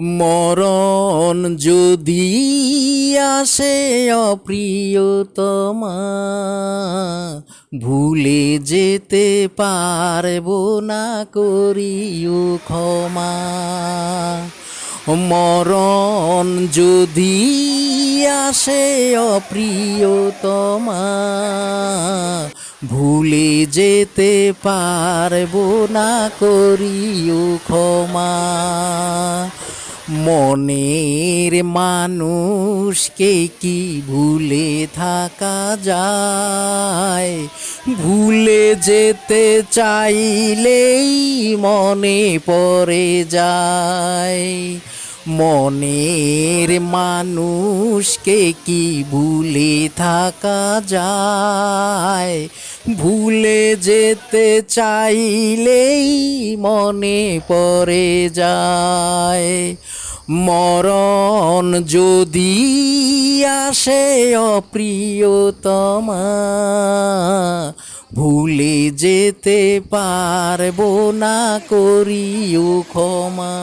মরণ যদি আসে অপ্রিয়তমা, ভুলে যেতে পারব না করিও ক্ষমা। মরণ যদি আসে অপ্রিয়তমা, ভুলে যেতে পারব না করিও ক্ষমা। মনের মানুষকে কি ভুলে থাকা যায়? ভুলে যেতে চাইলেই মনে পড়ে যায়। মনের মানুষকে কি ভুলে থাকা যায়? ভুলে যেতে চাইলেই মনে পড়ে যায়। মরণ যদি আসে অপ্রিয়তমা ভুলে যেতে পারব না করিও ক্ষমা।